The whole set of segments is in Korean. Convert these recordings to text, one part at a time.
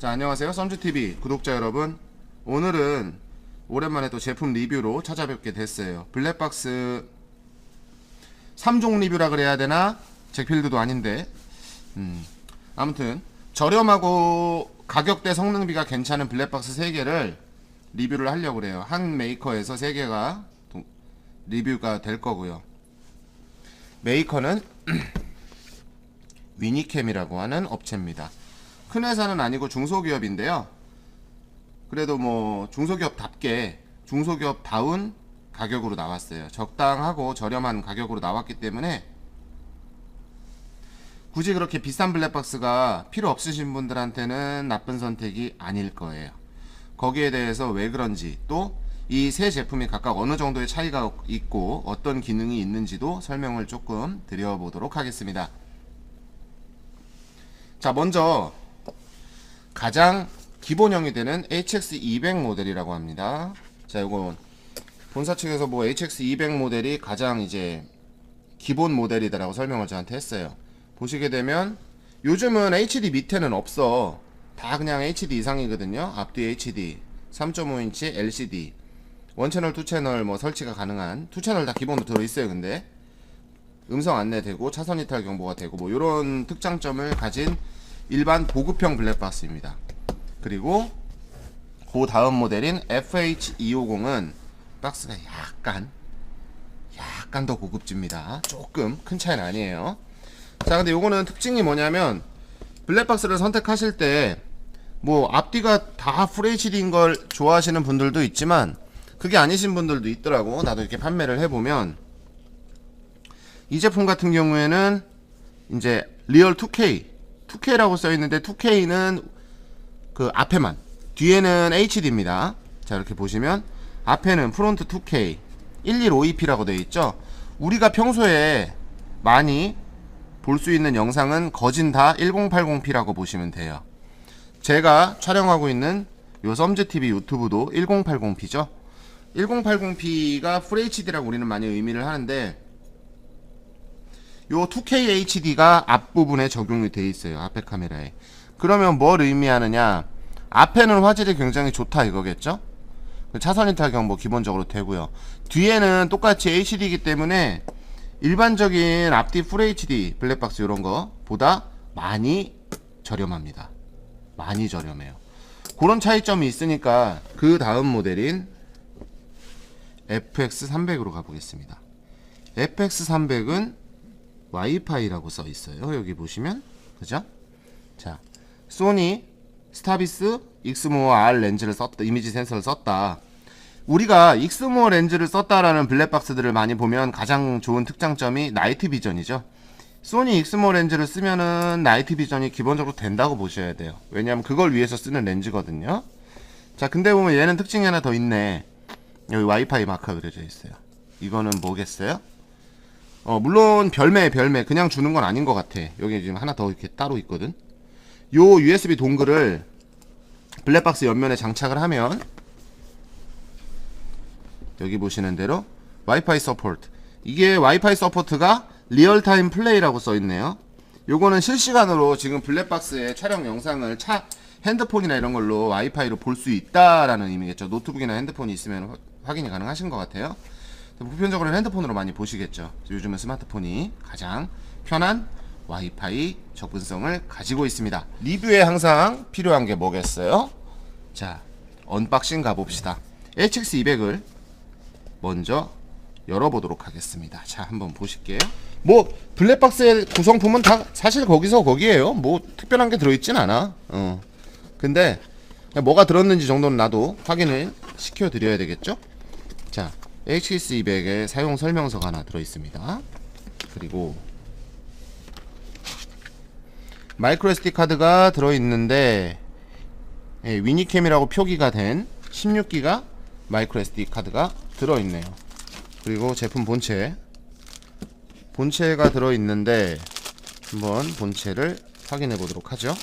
자 안녕하세요. 썬주TV 구독자 여러분. 오늘은 오랜만에 또 제품 리뷰로 찾아뵙게 됐어요. 블랙박스 3종 리뷰라 그래야 되나? 잭필드도 아닌데. 음, 아무튼 저렴하고 가격대 성능비가 괜찮은 블랙박스 3개를 리뷰를 하려고 그래요. 한 메이커에서 3개가 리뷰가 될 거고요. 메이커는 위니캠이라고 하는 업체입니다 큰 회사는 아니고 중소기업인데요. 그래도 뭐 중소기업답게 중소기업다운 가격으로 나왔어요. 적당하고 저렴한 가격으로 나왔기 때문에 굳이 그렇게 비싼 블랙박스가 필요 없으신 분들한테는 나쁜 선택이 아닐 거예요. 거기에 대해서 왜 그런지 또 이 세 제품이 각각 어느 정도의 차이가 있고 어떤 기능이 있는지도 설명을 조금 드려보도록 하겠습니다. 자, 먼저 가장 기본형이 되는 HX200 모델이라고 합니다. 자, 이건 본사 측에서 뭐 HX200 모델이 가장 이제 기본 모델이다라고 설명을 저한테 했어요. 보시게 되면 요즘은 HD 밑에는 없어. 다 그냥 HD 이상이거든요. 앞뒤 HD, 3.5인치 LCD, 원채널, 투채널 뭐 설치가 가능한 투채널 다 기본으로 들어 있어요. 근데 음성 안내되고 차선 이탈 경보가 되고 뭐 이런 특장점을 가진 일반 보급형 블랙박스입니다. 그리고 그 다음 모델인 FH250은 박스가 약간 약간 더 고급집니다. 조금 큰 차이는 아니에요. 자, 근데 요거는 특징이 뭐냐면 블랙박스를 선택하실 때 뭐 앞뒤가 다 FHD인 걸 좋아하시는 분들도 있지만 그게 아니신 분들도 있더라고. 나도 이렇게 판매를 해보면 이 제품 같은 경우에는 이제 리얼 2K 2K라고 써 있는데 2K는 그 앞에만 뒤에는 HD입니다. 자 이렇게 보시면 앞에는 프론트 2K 115EP라고 되어 있죠. 우리가 평소에 많이 볼 수 있는 영상은 거진 다 1080p라고 보시면 돼요. 제가 촬영하고 있는 요 썸즈TV 유튜브도 1080p죠. 1080p가 FHD라고 우리는 많이 의미를 하는데 요 2K HD가 앞부분에 적용이 돼 있어요. 앞에 카메라에. 그러면 뭘 의미하느냐? 앞에는 화질이 굉장히 좋다 이거겠죠? 그 차선 이탈 경보 기본적으로 되고요. 뒤에는 똑같이 HD이기 때문에 일반적인 앞뒤 FHD 블랙박스 이런 거보다 많이 저렴합니다. 많이 저렴해요. 그런 차이점이 있으니까 그 다음 모델인 FX300으로 가보겠습니다. FX300은 와이파이라고 써 있어요. 여기 보시면 그죠? 자, 소니 스타비스 익스모어 R 렌즈를 썼다. 이미지 센서를 썼다. 우리가 익스모어 렌즈를 썼다라는 블랙박스들을 많이 보면 가장 좋은 특장점이 나이트 비전이죠. 소니 익스모 렌즈를 쓰면은 나이트 비전이 기본적으로 된다고 보셔야 돼요. 왜냐하면 그걸 위해서 쓰는 렌즈거든요. 자, 근데 보면 얘는 특징이 하나 더 있네. 여기 와이파이 마크가 그려져 있어요. 이거는 뭐겠어요? 어, 물론 별매 별매 그냥 주는 건 아닌 것 같아. 여기 지금 하나 더 이렇게 따로 있거든. 요 USB 동글을 블랙박스 옆면에 장착을 하면 여기 보시는 대로 와이파이 서포트. 이게 와이파이 서포트가 리얼타임 플레이라고 써 있네요. 요거는 실시간으로 지금 블랙박스의 촬영 영상을 차 핸드폰이나 이런 걸로 와이파이로 볼 수 있다라는 의미겠죠. 노트북이나 핸드폰이 있으면 화- 확인이 가능하신 것 같아요. 보편적으로는 핸드폰으로 많이 보시겠죠. 요즘은 스마트폰이 가장 편한 와이파이 접근성을 가지고 있습니다. 리뷰에 항상 필요한 게 뭐겠어요? 자, 언박싱 가봅시다. HX200을 먼저 열어보도록 하겠습니다. 자, 한번 보실게요. 뭐 블랙박스의 구성품은 다 사실 거기서 거기에요. 뭐 특별한 게 들어있진 않아. 어. 근데 뭐가 들었는지 정도는 나도 확인을 시켜드려야 되겠죠? 자, HX200의 사용 설명서가 하나 들어있습니다. 그리고 마이크로 SD 카드가 들어있는데 예, 위니캠이라고 표기가 된 16기가 마이크로 SD 카드가 들어있네요. 그리고 제품 본체 본체가 들어있는데 한번 본체를 확인해 보도록 하죠.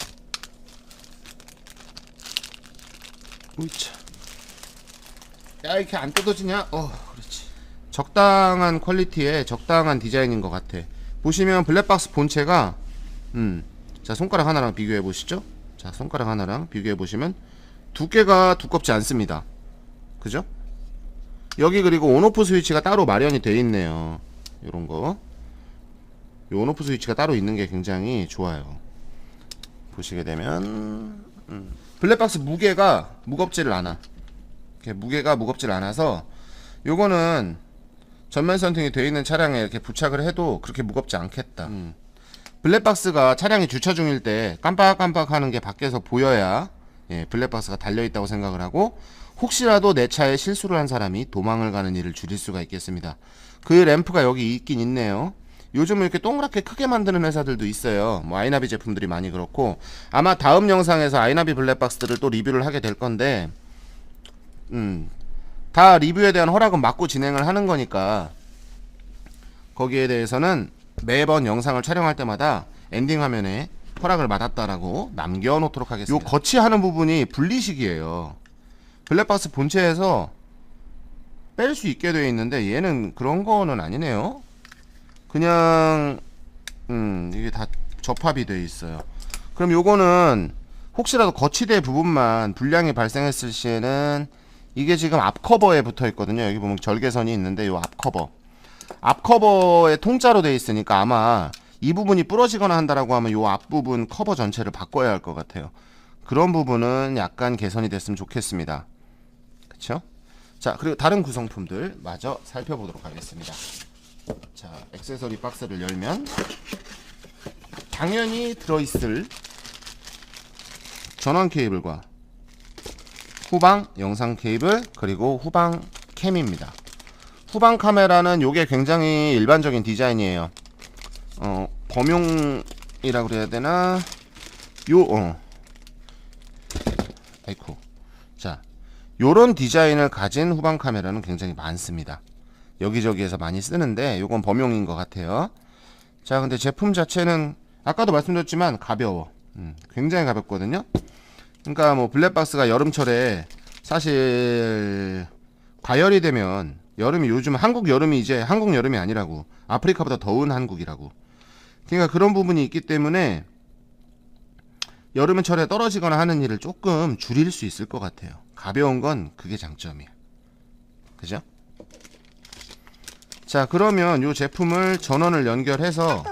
우이차. 야 이렇게 안 뜯어지냐? 어. 적당한 퀄리티에 적당한 디자인인 것 같아. 보시면 블랙박스 본체가 음, 자 손가락 하나랑 비교해 보시죠. 자 손가락 하나랑 비교해 보시면 두께가 두껍지 않습니다 그죠? 여기 그리고 온오프 스위치가 따로 마련이 돼 있네요 요런 거이 온오프 스위치가 따로 있는 게 굉장히 좋아요 보시게 되면 음, 블랙박스 무게가 무겁지를 않아 무게가 무겁질 않아서 요거는 전면 선팅이 되어 있는 차량에 이렇게 부착을 해도 그렇게 무겁지 않겠다 음. 블랙박스가 차량이 주차 중일 때 깜빡깜빡 하는 게 밖에서 보여야 예, 블랙박스가 달려 있다고 생각을 하고 혹시라도 내 차에 실수를 한 사람이 도망을 가는 일을 줄일 수가 있겠습니다. 그 램프가 여기 있긴 있네요. 요즘은 이렇게 동그랗게 크게 만드는 회사들도 있어요. 뭐 아이나비 제품들이 많이 그렇고 아마 다음 영상에서 아이나비 블랙박스들을 또 리뷰를 하게 될 건데 음, 다 리뷰에 대한 허락은 받고 진행을 하는 거니까 거기에 대해서는 매번 영상을 촬영할 때마다 엔딩 화면에 허락을 받았다라고 남겨놓도록 하겠습니다. 요 거치하는 부분이 분리식이에요. 블랙박스 본체에서 뺄 수 있게 되어 있는데 얘는 그런 거는 아니네요. 그냥 음 이게 다 접합이 되어 있어요. 그럼 요거는 혹시라도 거치대 부분만 불량이 발생했을 시에는 이게 지금 앞 커버에 붙어 있거든요. 여기 보면 절개선이 있는데 요앞 커버. 앞 커버에 통짜로 돼 있으니까 아마 이 부분이 부러지거나 한다라고 하면 요 앞부분 커버 전체를 바꿔야 할 것 같아요. 그런 부분은 약간 개선이 됐으면 좋겠습니다. 그쵸? 자, 그리고 다른 구성품들 마저 살펴보도록 하겠습니다. 자, 액세서리 박스를 열면 당연히 들어있을 전원 케이블과 후방 영상 케이블 그리고 후방 캠입니다. 후방 카메라는 요게 굉장히 일반적인 디자인이에요. 어, 범용이라 그래야 되나? 요, 어. 아이쿠. 자, 요런 디자인을 가진 후방 카메라는 굉장히 많습니다. 여기저기에서 많이 쓰는데 요건 범용인 것 같아요. 자, 근데 제품 자체는 아까도 말씀드렸지만 가벼워. 음, 굉장히 가볍거든요. 그러니까 뭐 블랙박스가 여름철에 사실 과열이 되면 여름이 요즘 한국 여름이 이제 한국 여름이 아니라고 아프리카보다 더운 한국이라고. 그러니까 그런 부분이 있기 때문에 여름철에 떨어지거나 하는 일을 조금 줄일 수 있을 것 같아요. 가벼운 건 그게 장점이야 그죠? 자 그러면 이 제품을 전원을 연결해서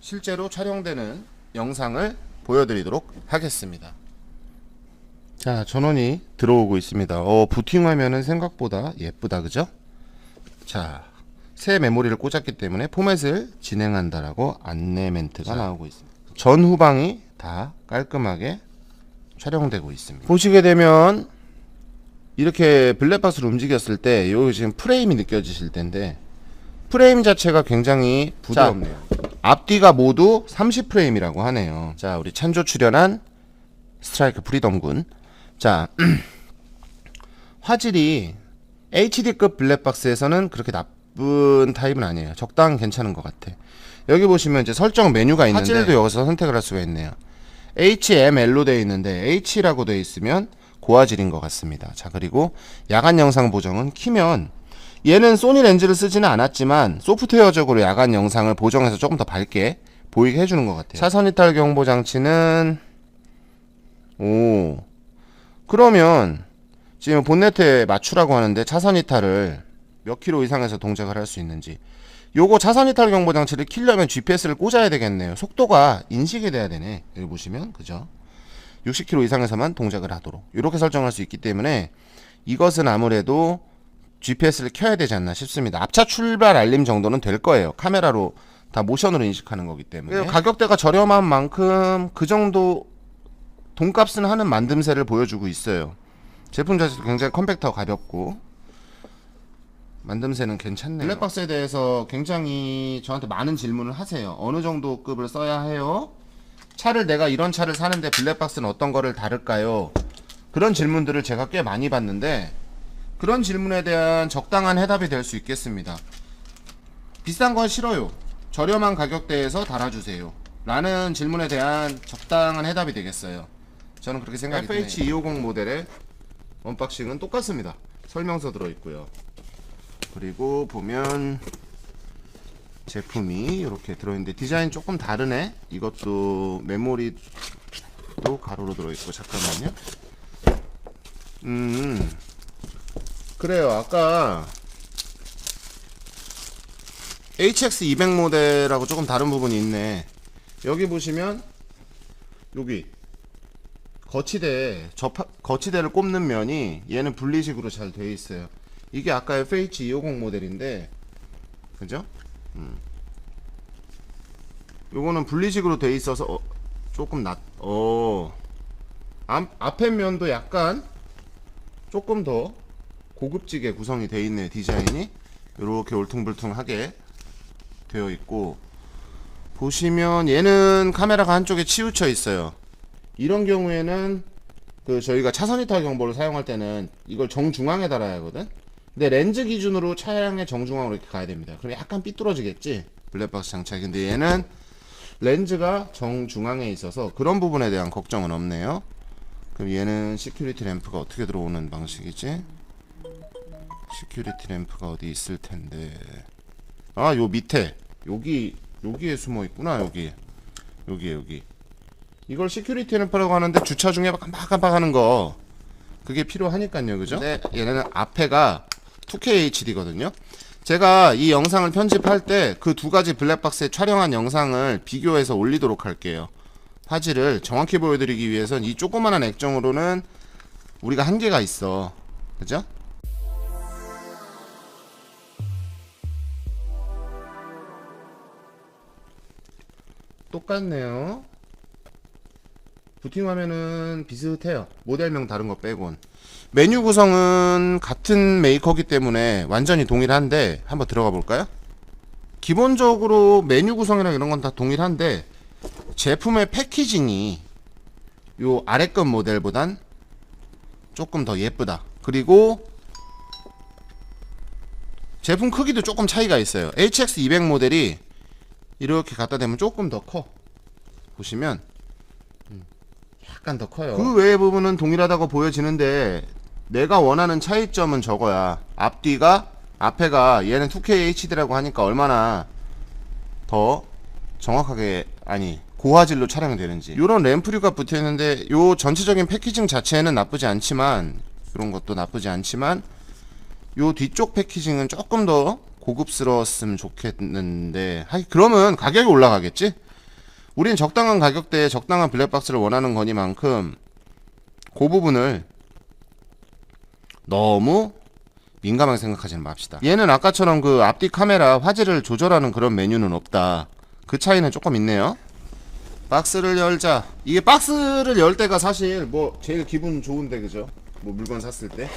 실제로 촬영되는 영상을 보여드리도록 하겠습니다. 자 전원이 들어오고 있습니다. 어 부팅 화면은 생각보다 예쁘다 그죠? 자새 메모리를 꽂았기 때문에 포맷을 진행한다라고 안내 멘트가 나오고 있습니다. 전 후방이 다 깔끔하게 촬영되고 있습니다. 보시게 되면 이렇게 블랙박스를 움직였을 때요 지금 프레임이 느껴지실 텐데 프레임 자체가 굉장히 부드럽네요 앞뒤가 모두 30프레임이라고 하네요 자 우리 찬조 출연한 스트라이크 프리덤군 자, 화질이 HD급 블랙박스에서는 그렇게 나쁜 타입은 아니에요. 적당 괜찮은 것 같아. 여기 보시면 이제 설정 메뉴가 있는데 화질도 여기서 선택을 할 수가 있네요. HML로 되어 있는데 H라고 되어 있으면 고화질인 것 같습니다. 자, 그리고 야간 영상 보정은 키면 얘는 소니 렌즈를 쓰지는 않았지만 소프트웨어적으로 야간 영상을 보정해서 조금 더 밝게 보이게 해주는 것 같아요. 차선 이탈 경보 장치는 오. 그러면 지금 본네트에 맞추라고 하는데 차선 이탈을 몇 킬로 이상에서 동작을 할 수 있는지. 요거 차선 이탈 경보 장치를 키려면 GPS를 꽂아야 되겠네요. 속도가 인식이 돼야 되네. 여기 보시면. 그죠? 60km 이상에서만 동작을 하도록. 이렇게 설정할 수 있기 때문에 이것은 아무래도 GPS를 켜야 되지 않나 싶습니다 앞차 출발 알림 정도는 될 거예요 카메라로 다 모션으로 인식하는 거기 때문에 가격대가 저렴한 만큼 그 정도 돈값은 하는 만듦새를 보여주고 있어요. 제품 자체도 굉장히 컴팩트하고 가볍고 만듦새는 괜찮네요. 블랙박스에 대해서 굉장히 저한테 많은 질문을 하세요. 어느 정도 급을 써야 해요? 차를 내가 이런 차를 사는데 블랙박스는 어떤 거를 다룰까요? 그런 질문들을 제가 꽤 많이 받는데 그런 질문에 대한 적당한 해답이 될 수 있겠습니다. 비싼 건 싫어요. 저렴한 가격대에서 달아주세요. 라는 질문에 대한 적당한 해답이 되겠어요. 저는 그렇게 생각이 드네요. FH250 모델의 언박싱은 똑같습니다. 설명서 들어있고요. 그리고 보면 제품이 이렇게 들어있는데 디자인 조금 다르네. 이것도 메모리 이것도 가로로 들어있고 잠깐만요. 음 그래요. 아까 HX200 모델하고 조금 다른 부분이 있네. 여기 보시면 여기 거치대 접 거치대를 꼽는 면이 얘는 분리식으로 잘돼 있어요. 이게 아까 FH250 모델인데 그죠? 음. 요거는 분리식으로 돼 있어서 어, 조금 낮. 어. 앞, 앞에 면도 약간 조금 더 고급지게 구성이 돼 있네 디자인이 이렇게 울퉁불퉁하게 되어 있고 보시면 얘는 카메라가 한쪽에 치우쳐 있어요. 이런 경우에는 그 저희가 차선 이탈 경보를 사용할 때는 이걸 정중앙에 달아야 하거든. 근데 렌즈 기준으로 차량의 정중앙으로 이렇게 가야 됩니다. 그럼 약간 삐뚤어지겠지? 블랙박스 장착이. 근데 얘는 렌즈가 정중앙에 있어서 그런 부분에 대한 걱정은 없네요. 그럼 얘는 시큐리티 램프가 어떻게 들어오는 방식이지? 시큐리티 램프가 어디 있을 텐데. 아, 요 밑에. 여기 여기에 숨어 있구나. 여기. 여기 여기. 이걸 시큐리티 램프라고 하는데 주차 중에 깜빡깜빡 하는 거. 그게 필요하니까요. 그죠? 근데 얘네는 앞에가 2K HD거든요. 제가 이 영상을 편집할 때 그 두 가지 블랙박스에 촬영한 영상을 비교해서 올리도록 할게요. 화질을 정확히 보여드리기 위해선 이 조그만한 액정으로는 우리가 한계가 있어. 그죠? 똑같네요. 부팅 화면은 비슷해요. 모델명 다른 거 빼곤. 메뉴 구성은 같은 메이커기 때문에 완전히 동일한데 한번 들어가 볼까요? 기본적으로 메뉴 구성이랑 이런 건 다 동일한데 제품의 패키징이 요 아래급 모델보단 조금 더 예쁘다. 그리고 제품 크기도 조금 차이가 있어요. HX200 모델이 이렇게 갖다 대면 조금 더 커. 보시면 음, 약간 더 커요. 그 외의 부분은 동일하다고 보여지는데 내가 원하는 차이점은 저거야. 앞뒤가 앞에가 얘는 2K HD라고 하니까 얼마나 더 정확하게 아니 고화질로 촬영이 되는지 이런 램프류가 붙어 있는데 요 전체적인 패키징 자체는 나쁘지 않지만 이런 것도 나쁘지 않지만 요 뒤쪽 패키징은 조금 더 고급스러웠으면 좋겠는데 하이 그러면 가격이 올라가겠지? 우린 적당한 가격대에 적당한 블랙박스를 원하는 거니만큼 그 부분을 너무 민감하게 생각하지는 맙시다. 얘는 아까처럼 그 앞뒤 카메라 화질을 조절하는 그런 메뉴는 없다. 그 차이는 조금 있네요. 박스를 열자. 이게 박스를 열 때가 사실 뭐 제일 기분 좋은데 그죠? 뭐 물건 샀을 때.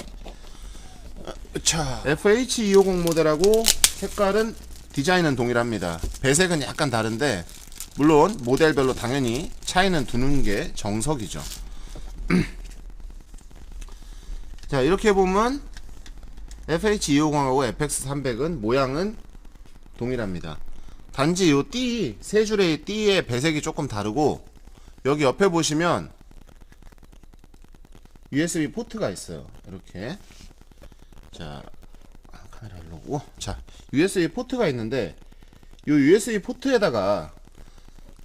자, FH250 모델하고 색깔은 디자인은 동일합니다. 배색은 약간 다른데 물론 모델별로 당연히 차이는 두는 게 정석이죠. 자, 이렇게 보면 FH250하고 FX300은 모양은 동일합니다. 단지 요 띠, 세 줄의 띠의 배색이 조금 다르고 여기 옆에 보시면 USB 포트가 있어요. 이렇게. 자, 아, 카메라 일로 오고. 자, USB 포트가 있는데 요 USB 포트에다가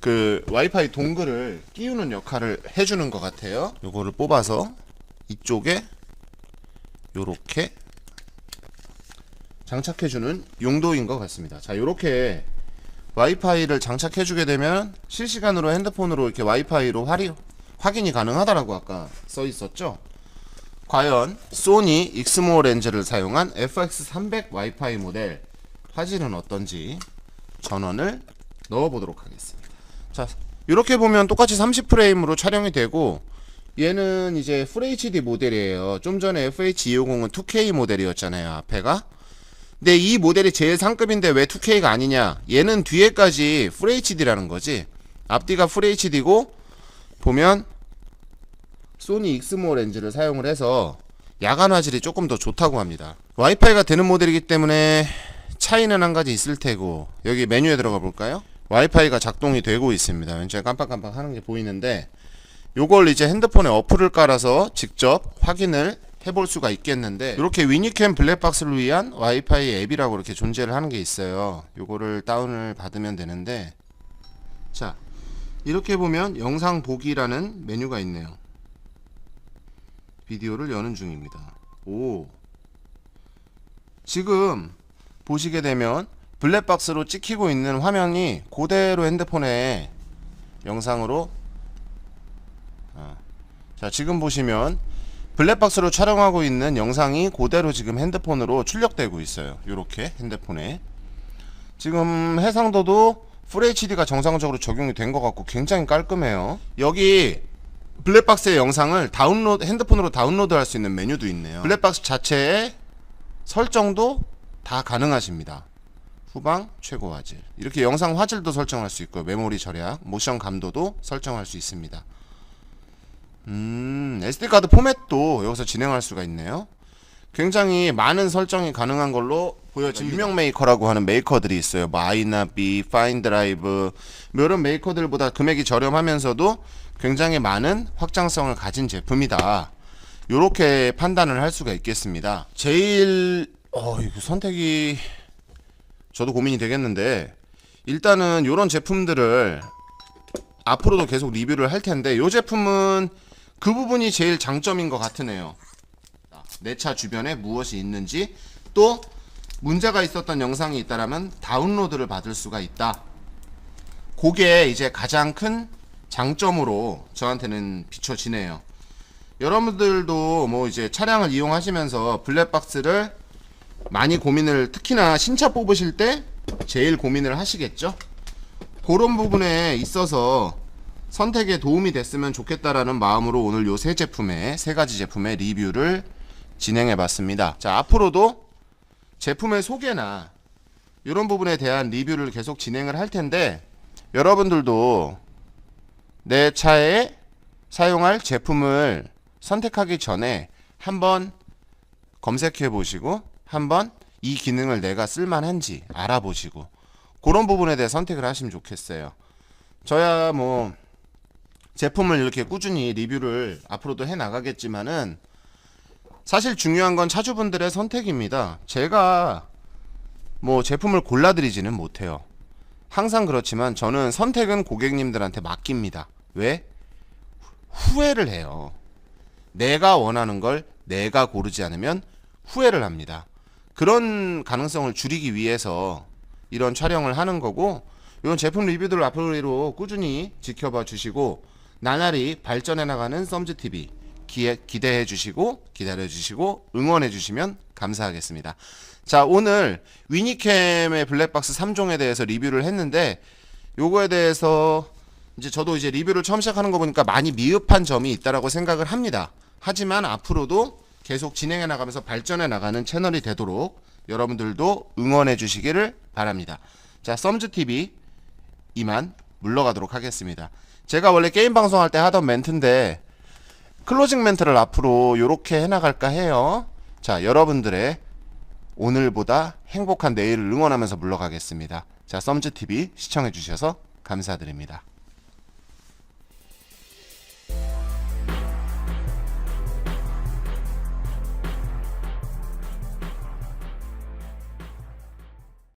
그 와이파이 동글을 끼우는 역할을 해주는 것 같아요. 요거를 뽑아서 이쪽에 요렇게 장착해주는 용도인 것 같습니다. 자, 요렇게 와이파이를 장착해주게 되면 실시간으로 핸드폰으로 이렇게 와이파이로 활이, 확인이 가능하다라고 아까 써 있었죠. 과연 소니 익스모 렌즈를 사용한 FX300 와이파이 모델 화질은 어떤지 전원을 넣어보도록 하겠습니다. 자, 이렇게 보면 똑같이 30프레임으로 촬영이 되고 얘는 이제 FHD 모델이에요. 좀 전에 FH250은 2K 모델이었잖아요. 앞에가. 근데 이 모델이 제일 상급인데 왜 2K가 아니냐? 얘는 뒤에까지 FHD라는 거지. 앞뒤가 FHD고 보면 소니 익스모 렌즈를 사용을 해서 야간 화질이 조금 더 좋다고 합니다. 와이파이가 되는 모델이기 때문에 차이는 한 가지 있을 테고 여기 메뉴에 들어가 볼까요? 와이파이가 작동이 되고 있습니다. 왠지 깜빡깜빡 하는 게 보이는데 요걸 이제 핸드폰에 어플을 깔아서 직접 확인을 해볼 수가 있겠는데 이렇게 위니캠 블랙박스를 위한 와이파이 앱이라고 이렇게 존재를 하는 게 있어요. 요거를 다운을 받으면 되는데 자 이렇게 보면 영상 보기라는 메뉴가 있네요. 비디오를 여는 중입니다. 오. 지금 보시게 되면 블랙박스로 찍히고 있는 화면이 그대로 핸드폰에 영상으로 어. 자 지금 보시면 블랙박스로 촬영하고 있는 영상이 그대로 지금 핸드폰으로 출력되고 있어요 요렇게 핸드폰에 지금 해상도도 FHD가 정상적으로 적용이 된 것 같고 굉장히 깔끔해요 여기 블랙박스의 영상을 다운로드 핸드폰으로 다운로드 할 수 있는 메뉴도 있네요. 블랙박스 자체에 설정도 다 가능하십니다. 후방 최고 화질. 이렇게 영상 화질도 설정할 수 있고요. 메모리 절약 모션 감도도 설정할 수 있습니다. 음 SD카드 포맷도 여기서 진행할 수가 있네요. 굉장히 많은 설정이 가능한 걸로 보여집니다. 유명 메이커라고 하는 메이커들이 있어요. 뭐 아이나비, 파인드라이브 뭐 이런 메이커들보다 금액이 저렴하면서도 굉장히 많은 확장성을 가진 제품이다 요렇게 판단을 할 수가 있겠습니다 제일 어 이거 선택이 저도 고민이 되겠는데 일단은 이런 제품들을 앞으로도 계속 리뷰를 할 텐데 이 제품은 그 부분이 제일 장점인 것 같으네요. 내 차 주변에 무엇이 있는지 또 문제가 있었던 영상이 있다라면 다운로드를 받을 수가 있다. 그게 이제 가장 큰 장점으로 저한테는 비춰지네요. 여러분들도 뭐 이제 차량을 이용하시면서 블랙박스를 많이 고민을 특히나 신차 뽑으실 때 제일 고민을 하시겠죠. 그런 부분에 있어서 선택에 도움이 됐으면 좋겠다라는 마음으로 오늘 요 세 제품의 세 가지 제품의 리뷰를 진행해 봤습니다. 자, 앞으로도 제품의 소개나 이런 부분에 대한 리뷰를 계속 진행을 할 텐데 여러분들도 내 차에 사용할 제품을 선택하기 전에 한번 검색해 보시고 한번 이 기능을 내가 쓸만한지 알아보시고 그런 부분에 대해 선택을 하시면 좋겠어요. 저야 뭐 제품을 이렇게 꾸준히 리뷰를 앞으로도 해 나가겠지만은 사실 중요한 건 차주분들의 선택입니다. 제가 뭐 제품을 골라드리지는 못해요. 항상 그렇지만 저는 선택은 고객님들한테 맡깁니다. 왜? 후회를 해요. 내가 원하는 걸 내가 고르지 않으면 후회를 합니다. 그런 가능성을 줄이기 위해서 이런 촬영을 하는 거고 이런 제품 리뷰들을 앞으로 꾸준히 지켜봐 주시고 나날이 발전해 나가는 썸즈TV 기대해 주시고 기다려 주시고 응원해 주시면 감사하겠습니다. 자 오늘 위니캠의 블랙박스 3종에 대해서 리뷰를 했는데 요거에 대해서 이제 저도 이제 리뷰를 처음 시작하는 거 보니까 많이 미흡한 점이 있다라고 생각을 합니다. 하지만 앞으로도 계속 진행해 나가면서 발전해 나가는 채널이 되도록 여러분들도 응원해 주시기를 바랍니다. 자, 썸즈TV 이만 물러가도록 하겠습니다. 제가 원래 게임 방송할 때 하던 멘트인데 클로징 멘트를 앞으로 이렇게 해나갈까 해요. 자, 여러분들의 오늘보다 행복한 내일을 응원하면서 물러가겠습니다. 자, 썸즈TV 시청해 주셔서 감사드립니다.